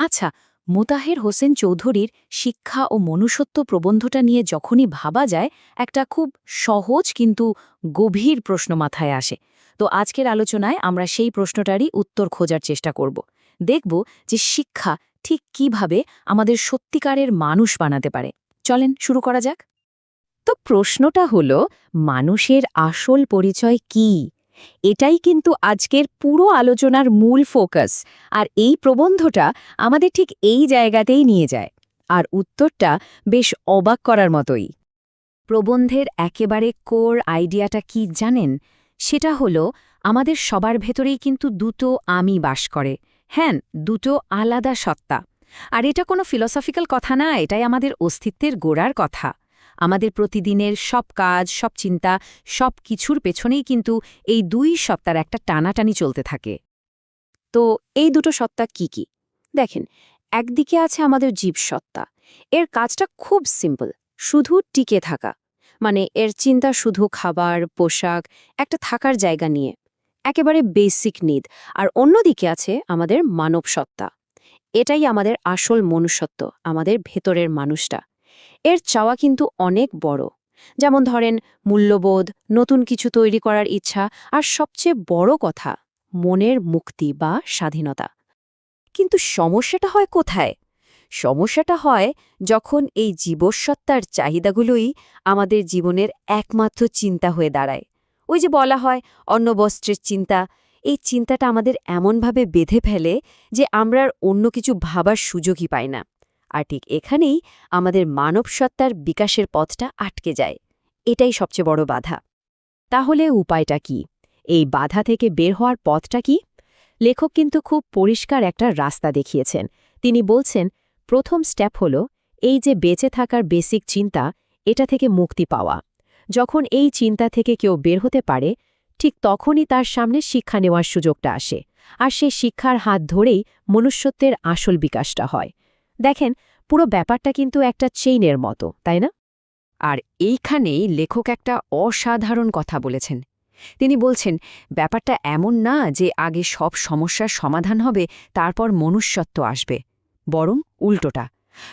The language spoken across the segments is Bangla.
আচ্ছা মোতাহের হোসেন চৌধুরীর শিক্ষা ও মনুষ্যত্ব প্রবন্ধটা নিয়ে যখনই ভাবা যায়, একটা খুব সহজ কিন্তু গভীর প্রশ্ন মাথায় আসে। তো আজকের আলোচনায় আমরা সেই প্রশ্নটারই উত্তর খোঁজার চেষ্টা করব। দেখব যে শিক্ষা ঠিক কীভাবে আমাদের সত্যিকারের মানুষ বানাতে পারে। চলেন শুরু করা যাক। তো প্রশ্নটা হলো, মানুষের আসল পরিচয় কি? এটাই কিন্তু আজকের পুরো আলোচনার মূল ফোকাস। আর এই প্রবন্ধটা আমাদের ঠিক এই জায়গাতেই নিয়ে যায়। আর উত্তরটা বেশ অবাক করার মতোই। প্রবন্ধের একেবারে কোর আইডিয়াটা কি জানেন? সেটা হলো, আমাদের সবার ভেতরেই কিন্তু দুটো আমি বাস করে। হ্যাঁ দুটো আলাদা সত্তা। আর এটা কোনো ফিলসফিক্যাল কথা না, এটাই আমাদের অস্তিত্বের গোড়ার কথা। আমাদের প্রতিদিনের সব কাজ, সব চিন্তা, সব কিছুর পেছনেই কিন্তু এই দুই সত্তার একটা টানাটানি চলতে থাকে। তো এই দুটো সত্তা কি কি? দেখেন, একদিকে আছে আমাদের জীবসত্তা এর কাজটা খুব সিম্পল, শুধু টিকে থাকা। মানে এর চিন্তা শুধু খাবার, পোশাক, একটা থাকার জায়গা নিয়ে। একেবারে বেসিক নিদ আর অন্যদিকে আছে আমাদের মানব সত্তা। এটাই আমাদের আসল মনুষ্যত্ব, আমাদের ভেতরের মানুষটা। এর চাওয়া কিন্তু অনেক বড়। যেমন ধরেন, মূল্যবোধ, নতুন কিছু তৈরি করার ইচ্ছা আর সবচেয়ে বড় কথা, মনের মুক্তি বা স্বাধীনতা। কিন্তু সমস্যাটা হয় কোথায়? সমস্যাটা হয় যখন এই জীবসত্তার চাহিদাগুলোই আমাদের জীবনের একমাত্র চিন্তা হয়ে দাঁড়ায়। ওই যে বলা হয় অন্নবস্ত্রের চিন্তা। এই চিন্তাটা আমাদের এমনভাবে বেঁধে ফেলে যে আমরা আর অন্য কিছু ভাবার সুযোগই পাই না। আর ঠিক এখানেই আমাদের মানব সত্তার বিকাশের পথটা আটকে যায়। এটাই সবচেয়ে বড় বাধা। তাহলে উপায়টা কি? এই বাধা থেকে বের হওয়ার পথটা কি? লেখক কিন্তু খুব পরিষ্কার একটা রাস্তা দেখিয়েছেন। তিনি বলছেন, প্রথম স্টেপ হল এই যে বেঁচে থাকার বেসিক চিন্তা, এটা থেকে মুক্তি পাওয়া। যখন এই চিন্তা থেকে কেউ বের হতে পারে, ঠিক তখনই তার সামনে শিক্ষা নেওয়ার সুযোগটা আসে। আর সে শিক্ষার হাত ধরেই মনুষ্যত্বের আসল বিকাশটা হয়। দেখেন পুরো ব্যাপারটা কিন্তু একটা চেইনের মতো, তাই না? আর এইখানেই লেখক একটা অসাধারণ কথা বলেছেন। তিনি বলছেন, ব্যাপারটা এমন না যে আগে সব সমস্যার সমাধান হবে, তারপর মনুষ্যত্ব আসবে। বরং উল্টোটা।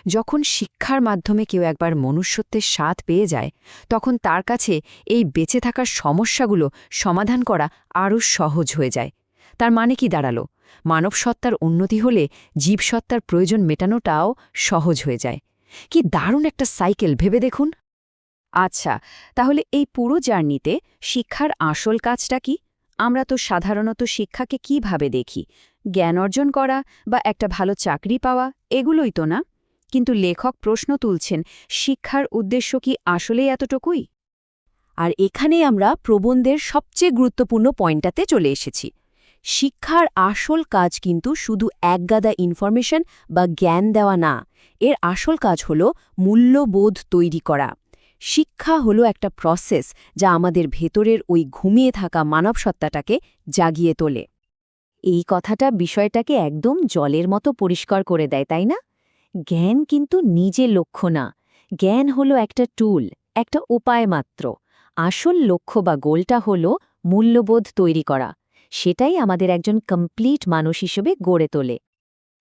যখন শিক্ষার মাধ্যমে কেউ একবার মনুষ্যত্বের স্বাদ পেয়ে যায়, তখন তার কাছে এই বেঁচে থাকার সমস্যাগুলো সমাধান করা আরও সহজ হয়ে যায়। তার মানে কি দাঁড়াল? মানব সত্তার উন্নতি হলে জীবসত্তার প্রয়োজন মেটানোটাও সহজ হয়ে যায়। কি দারুণ একটা সাইকেল, ভেবে দেখুন। আচ্ছা তাহলে এই পুরো জার্নিতে শিক্ষার আসল কাজটা কি? আমরা তো সাধারণত শিক্ষাকে কীভাবে দেখি? জ্ঞান অর্জন করা বা একটা ভালো চাকরি পাওয়া, এগুলোই তো না? কিন্তু লেখক প্রশ্ন তুলছেন, শিক্ষার উদ্দেশ্য কি আসলেই এতটুকুই? আর এখানেই আমরা প্রবন্ধের সবচেয়ে গুরুত্বপূর্ণ পয়েন্টটাতে চলে এসেছি। শিক্ষার আসল কাজ কিন্তু শুধু একগাদা ইনফরমেশন বা জ্ঞান দেওয়া না, এর আসল কাজ হল মূল্যবোধ তৈরি করা। শিক্ষা হলো একটা প্রসেস যা আমাদের ভেতরের ওই ঘুমিয়ে থাকা মানবসত্তাটাকে জাগিয়ে তোলে। এই কথাটা বিষয়টাকে একদম জলের মতো পরিষ্কার করে দেয়, তাই না? জ্ঞান কিন্তু নিজে লক্ষ্য না। জ্ঞান হলো একটা টুল একটা উপায় মাত্র। আসল লক্ষ্য বা গোলটা হলো মূল্যবোধ তৈরি করা। সেটাই আমাদের একজন কমপ্লিট মানুষ হিসেবে গড়ে তোলে।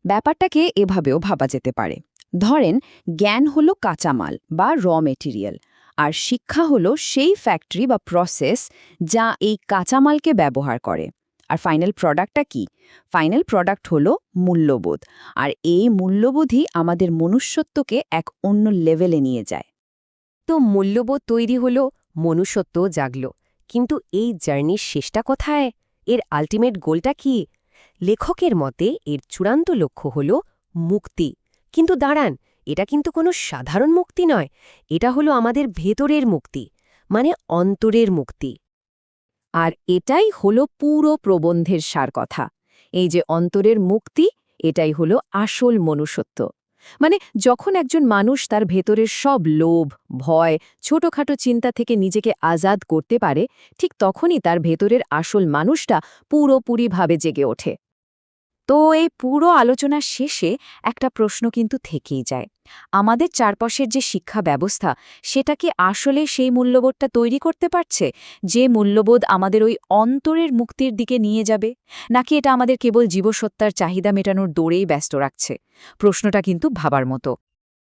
ব্যাপারটাকে এভাবেও ভাবা যেতে পারে। ধরেন, জ্ঞান হলো কাঁচামাল বা র মেটেরিয়াল আর শিক্ষা হলো সেই ফ্যাক্টরি বা প্রসেস যা এই কাঁচামালকে ব্যবহার করে। আর ফাইনাল প্রোডাক্টটা কি? ফাইনাল প্রোডাক্ট হলো মূল্যবোধ, আর এই মূল্যবোধই আমাদের মনুষ্যত্বকে এক অন্য লেভেলে নিয়ে যায়। তো মূল্যবোধ তৈরি হলো মনুষ্যত্ব জাগল, কিন্তু এই জার্নির শেষটা কোথায়? এর আলটিমেট গোলটা কি? লেখকের মতে, এর চূড়ান্ত লক্ষ্য হল মুক্তি। কিন্তু দাঁড়ান, এটা কিন্তু কোনো সাধারণ মুক্তি নয়, এটা হলো আমাদের ভেতরের মুক্তি মানে অন্তরের মুক্তি। আর এটাই হলো পুরো প্রবন্ধের সার কথা। এই যে অন্তরের মুক্তি, এটাই হলো আসল মনুষ্যত্ব। মানে যখন একজন মানুষ তার ভেতরের সব লোভ, ভয়, ছোটখাটো চিন্তা থেকে নিজেকে আজাদ করতে পারে, ঠিক তখনই তার ভেতরের আসল মানুষটা পুরোপুরিভাবে জেগে ওঠে। তো এই পুরো আলোচনার শেষে একটা প্রশ্ন কিন্তু থেকেই যায়। আমাদের চারপাশের যে শিক্ষা ব্যবস্থা, সেটা কি আসলে সেই মূল্যবোধটা তৈরি করতে পারছে? যে মূল্যবোধ আমাদের ওই অন্তরের মুক্তির দিকে নিয়ে যাবে? নাকি এটা আমাদের কেবল জীবসত্তার চাহিদা মেটানোর দৌড়েই ব্যস্ত রাখছে? প্রশ্নটা কিন্তু ভাবার মতো।